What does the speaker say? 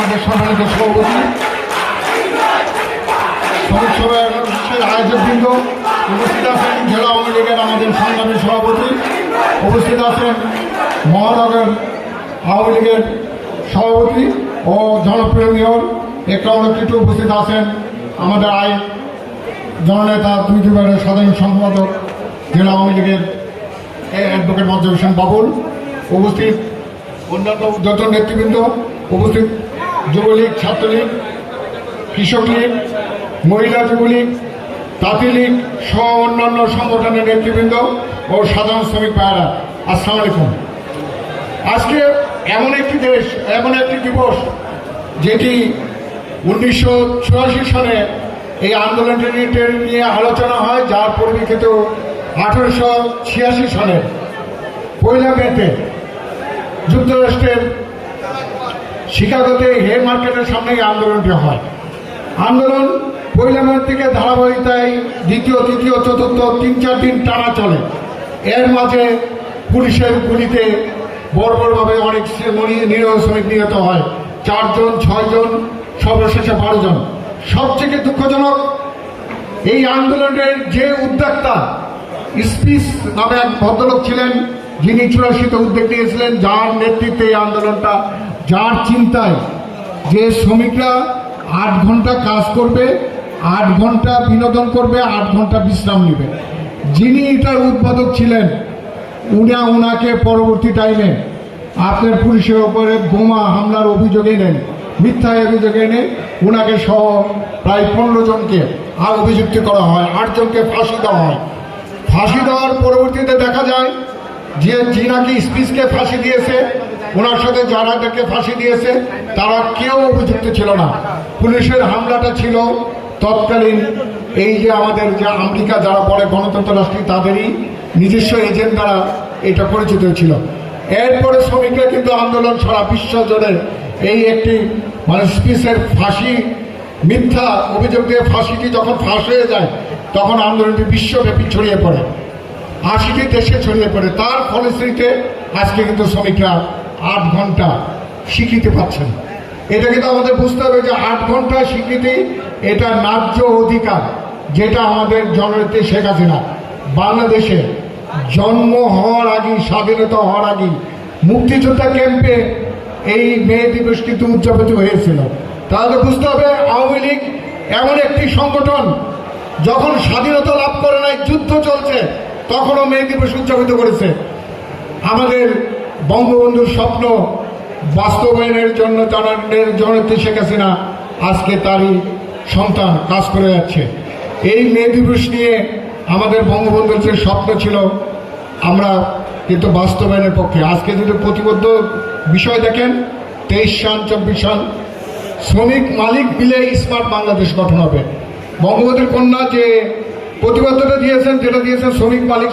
আমাদের সম্মানিত সভাপতি শ্রমিক সভার আয়োজকবৃন্দ উপস্থিত আছেন জেলা আওয়ামী লীগের আমাদের সংগ্রামী সভাপতি। উপস্থিত আছেন মহানগর আওয়ামী লীগের সভাপতি ও জনপ্রিয় মেয়র। একরাম কিটু উপস্থিত আছেন আমাদের আইন জননেতা দুই বিভাগের সাধারণ সম্পাদক জেলা আওয়ামী লীগের অ্যাডভোকেট মঞ্জু হোসেন বাবুল। উপস্থিত অন্যান্য যত নেতৃবৃন্দ উপস্থিত যুবলীগ, ছাত্রলীগ কৃষক লীগ মহিলা যুবলীগ তাঁতি লীগ সহ অন্যান্য সংগঠনের নেতৃবৃন্দ ও সাধারণ শ্রমিক ভাইয়েরা, আসসালামু আলাইকুম। আজকে এমন একটি দেশ, এমন একটি দিবস, যেটি উনিশশো চুরাশি সালে এই আন্দোলনটি নিয়ে আলোচনা হয়, যার পরিপ্রেক্ষিতে আঠারোশো ছিয়াশি সালে পয়লা মেতে যুক্তরাষ্ট্রের শিকাগোতে হে মার্কেটের সামনে আন্দোলনটি হয়। আন্দোলন পয়লা মে থেকে ধারাবাহিকতায় দ্বিতীয়, তৃতীয়, চতুর্থ তিন, চার দিন টানা চলে। এর মাঝে পুলিশের গুলিতে বর্বরভাবে অনেক নিরহ শ্রমিক নিহত হয়। চারজন, ছয়জন, সর্বশেষে বারো জন সবথেকে দুঃখজনক, এই আন্দোলনের যে উদ্যোক্তা স্পিস নামে এক ভদ্রলোক ছিলেন, যিনি চুরাশিতে উদ্যোগ নিয়েছিলেন, যার নেতৃত্বে এই আন্দোলনটা যার চিন্তায় যে শ্রমিকরা আট ঘণ্টা কাজ করবে, আট ঘণ্টা বিনোদন করবে, আট ঘণ্টা বিশ্রাম নেবে। যিনি এটার উদ্বোধক ছিলেন, উনি উনাকে পরবর্তী টাইমে আপনার পুলিশের ওপরে বোমা হামলার অভিযোগ এলেন মিথ্যা অভিযোগ এনে ওনাকে সহ প্রায় পনেরো জনকে আর অভিযুক্ত করা হয় আটজনকে ফাঁসি দেওয়া হয়। ফাঁসি দেওয়ার পরবর্তীতে দেখা যায় যে যে নাকি স্পিচকে ফাঁসি দিয়েছে ওনার সাথে যারা তাকে ফাঁসি দিয়েছে, তারা কেউ অভিযুক্ত ছিল না। পুলিশের হামলাটা ছিল তৎকালীন এই যে আমাদের যে আমেরিকা যারা পরে গণতন্ত্র রাষ্ট্রী, তাদেরই নিজস্ব এজেন্ট দ্বারা এটা পরিচিত ছিল। এরপরে শ্রমিকরা কিন্তু আন্দোলন সারা বিশ্ব জুড়ে এই একটি মানে স্পিচের ফাঁসি, মিথ্যা অভিযোগ দিয়ে ফাঁসিটি যখন ফাঁস হয়ে যায়, তখন আন্দোলনটি বিশ্বব্যাপী ছড়িয়ে পড়ে। আশিটি দেশে ছড়িয়ে পড়ে। তার ফলশ্রুতিতে আজকে কিন্তু শ্রমিকরা আট ঘণ্টা স্বীকৃতি পাচ্ছেন। এটা কিন্তু আমাদের বুঝতে হবে যে আট ঘণ্টা স্বীকৃতি, এটা ন্যায্য অধিকার, যেটা আমাদের জননেত্রী শেখ হাসিনা। বাংলাদেশে জন্ম হওয়ার আগে স্বাধীনতা হওয়ার আগে মুক্তিযোদ্ধা ক্যাম্পে এই মে দিবস কিন্তু উদযাপিত হয়েছিল। তাহলে বুঝতে হবে আওয়ামী লীগ এমন একটি সংগঠন, যখন স্বাধীনতা লাভ করে নাই, যুদ্ধ চলছে, তখনও মে দিবস উদযাপিত করেছে। আমাদের বঙ্গবন্ধুর স্বপ্ন বাস্তবায়নের জন্য জনের জননেত্রী শেখ হাসিনা আজকে তারই সন্তান কাজ করে যাচ্ছে। এই মে দিবস নিয়ে আমাদের বঙ্গবন্ধুর যে স্বপ্ন ছিল, আমরা কিন্তু বাস্তবায়নের পক্ষে। আজকে যদি প্রতিবদ্ধ বিষয় দেখেন, তেইশ সাল, চব্বিশ সাল, শ্রমিক মালিক মিলে স্মার্ট বাংলাদেশ গঠন হবে। বঙ্গবন্ধুর কন্যা যে প্রতিবদ্ধতা দিয়েছেন, যেটা দিয়েছেন শ্রমিক মালিক